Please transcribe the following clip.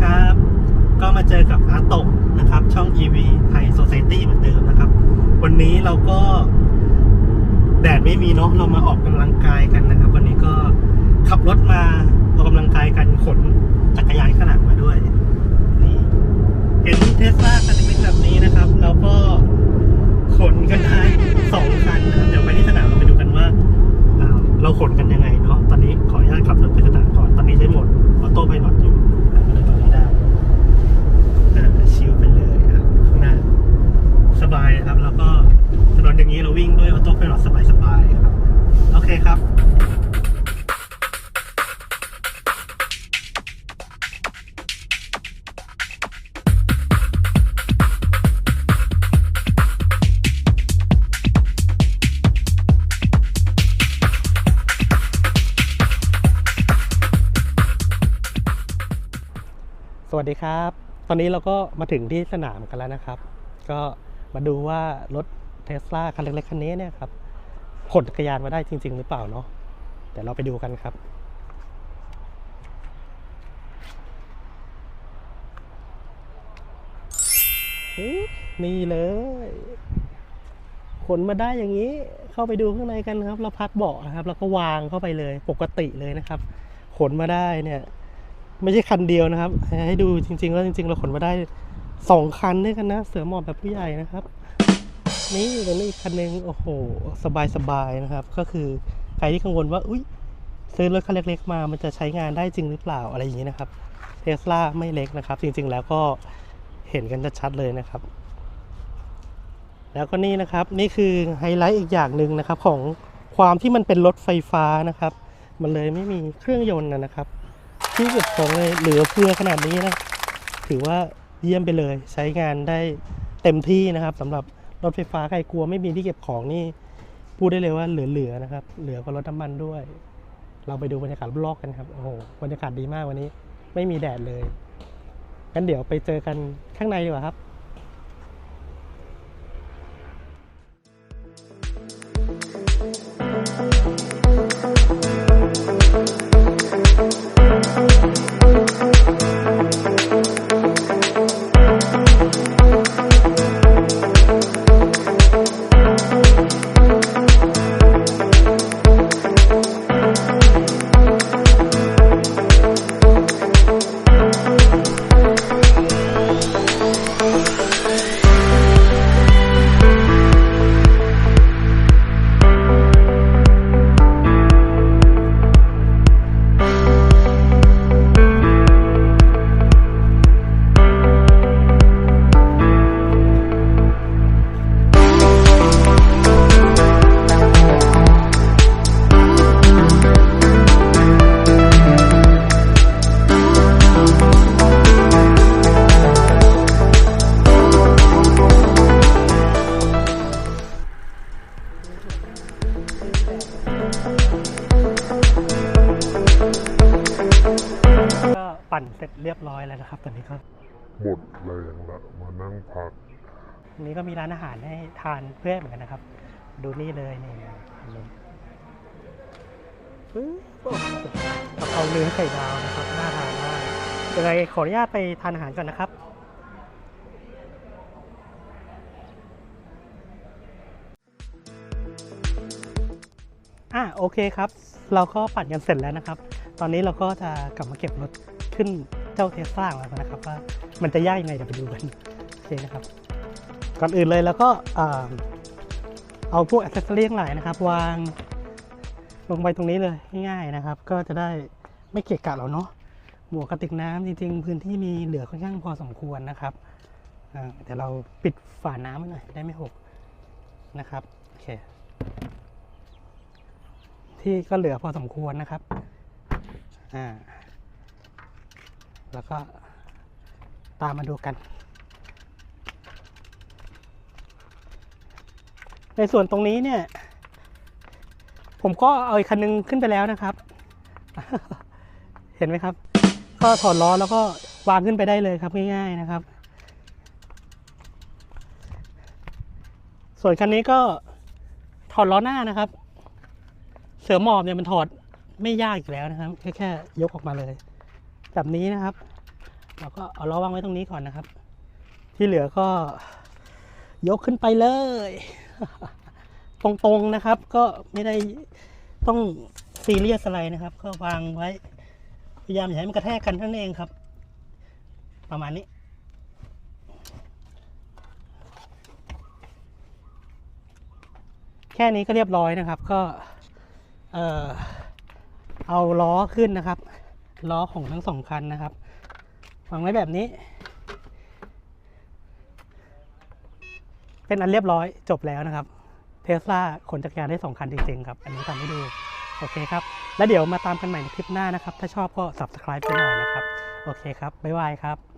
ครับ ก็มาเจอกับอาตะนะครับ ช่อง EV ไทย Society เหมือนเดิมนะครับ วันนี้เราก็แดดไม่มีเนาะเรามาออกกำลังกายกันนะครับ วันนี้ก็ขับรถมาออกกำลังกายกันขนจักรยานขนาดมาด้วยนี่เห็นเทสลาคันเล็กๆแบบนี้นะครับเราก็ขนกันได้สองคันนะครับเดี๋ยวไปที่สนามเราไปดูกันว่าอ่าเราขนกันยังไงเนาะตอนนี้ขออนุญาตขับรถไปสนามก่อนตอนนี้ใช้โหมดออโต้ไพลอต วัสดีครับ ตอนนี้เราก็มาถึงที่สนามกันแล้วนะครับ ก็มาดูว่ารถเทสลาคันเล็กๆคันนี้เนี่ยครับขนจักรยานมาได้จริง ๆ หรือเปล่าเนาะเดี๋ยวเราไปดูกันครับ นี่เลย ขนมาได้อย่างนี้ เข้าไปดูข้างในกันครับ เราพักเบาะนะครับ แล้วก็วางเข้าไปเลย ปกติเลยนะครับ ขนมาได้เนี่ย ไม่ใช่คันเดียวนะครับ ให้ดูจริงๆแล้วจริง ๆ เราขนมาได้สองคันด้วยกันนะ เสือหมอบแบบผู้ใหญ่นะครับ นี่ตรงนี้อีกคันหนึงโอ้โห สบายๆนะครับ ก็คือใครที่กังวลว่า อุ้ยซื้อรถคันเล็กๆมา มันจะใช้งานได้จริงหรือเปล่าอะไรอย่างนี้นะครับเทสลาไม่เล็กนะครับ จริง ๆ แล้วก็เห็นกันชัดๆเลยนะครับ แล้วก็นี่นะครับนี่คือไฮไลท์อีกอย่างหนึ่งนะครับ ของความที่มันเป็นรถไฟฟ้านะครับ มันเลยไม่มีเครื่องยนต์นะครับ ที่เก็บของเลยเหลือเฟือขนาดนี้นะ ถือว่าเยี่ยมไปเลยใช้งานได้เต็มที่นะครับสำหรับรถไฟฟ้าใครกลัวไม่มีที่เก็บของนี่พูดได้เลยว่าเหลือๆนะครับ เหลือกว่ารถน้ำมันด้วย เราไปดูบรรยากาศรอบๆกันครับ โอ้โห บรรยากาศดีมากวันนี้ ไม่มีแดดเลย งั้นเดี๋ยวไปเจอกันข้างในดีกว่าครับ ปั่นเสร็จเรียบร้อยแล้วนะครับ ตอนนี้ก็หมดแรงละมานั่งพักวันนี้ก็มีร้านอาหารให้ทานเพื่อนเหมือนกันนะครับ ดูนี่เลยนี่อันนี้ปึ๊บโอ้โหกะเพราเนื้อไข่ดาวนะครับน่าทานมากยังไงขออนุญาตไปทานอาหารก่อนนะครับอะโอเคครับ เราก็ปั่นกันเสร็จแล้วนะครับ ตอนนี้เราก็จะกลับมาเก็บรถ ขึ้นเจ้าเทสลาของเรานะครับว่ามันจะยากยังไงเดี๋ยวไปดูกันโอเคนะครับ ก่อนอื่นเลยแล้วก็เอาพวกอ c เซสซอรี่ทั้งหลายนะครับ วางลงไปตรงนี้เลยง่ายๆนะครับ ก็จะได้ไม่เกะกะเราเนาะหมวกกระติกน้ำจริงๆพื้นที่มีเหลือค่อนข้างพอสมควรนะครับอ่เดี๋ยวเราปิดฝาน้ำหน่อยได้ไม่หกนะครับโอเคที่ก็เหลือพอสมควรนะครับอ่า แล้วก็ตามมาดูกัน ในส่วนตรงนี้เนี่ย ผมก็เอาอีกคันนึงขึ้นไปแล้วนะครับ เห็นไหมครับ ก็ถอดล้อแล้วก็วางขึ้นไปได้เลยครับง่ายๆนะครับ ส่วนคันนี้ก็ถอดล้อหน้านะครับ เสือหมอบเนี่ยมันถอดไม่ยากอยู่แล้วนะครับ แค่แค่ยกออกมาเลย แบบนี้นะครับ เราก็เอาล้อวางไว้ตรงนี้ก่อนนะครับ ที่เหลือก็ยกขึ้นไปเลย ตรงๆนะครับ ก็ไม่ได้ต้องซีเรียสอะไรนะครับ ก็วางไว้ พยายามอย่าให้มันกระแทกกันเท่านั้นเองครับ ประมาณนี้แค่นี้ก็เรียบร้อยนะครับ ก็ เอ่อเอาล้อขึ้นนะครับ ล้อของทั้งสองคันนะครับวางไว้แบบนี้ เป็นอันเรียบร้อยจบแล้วนะครับเทสลาขนจักรยานได้สองคันจริงๆครับ อันนี้ทำให้ดูโอเคครับ แล้วเดี๋ยวมาตามกันใหม่ในคลิปหน้านะครับ ถ้าชอบก็ subscribe ไปหน่อยนะครับ โอเคครับ บ๊ายบายครับ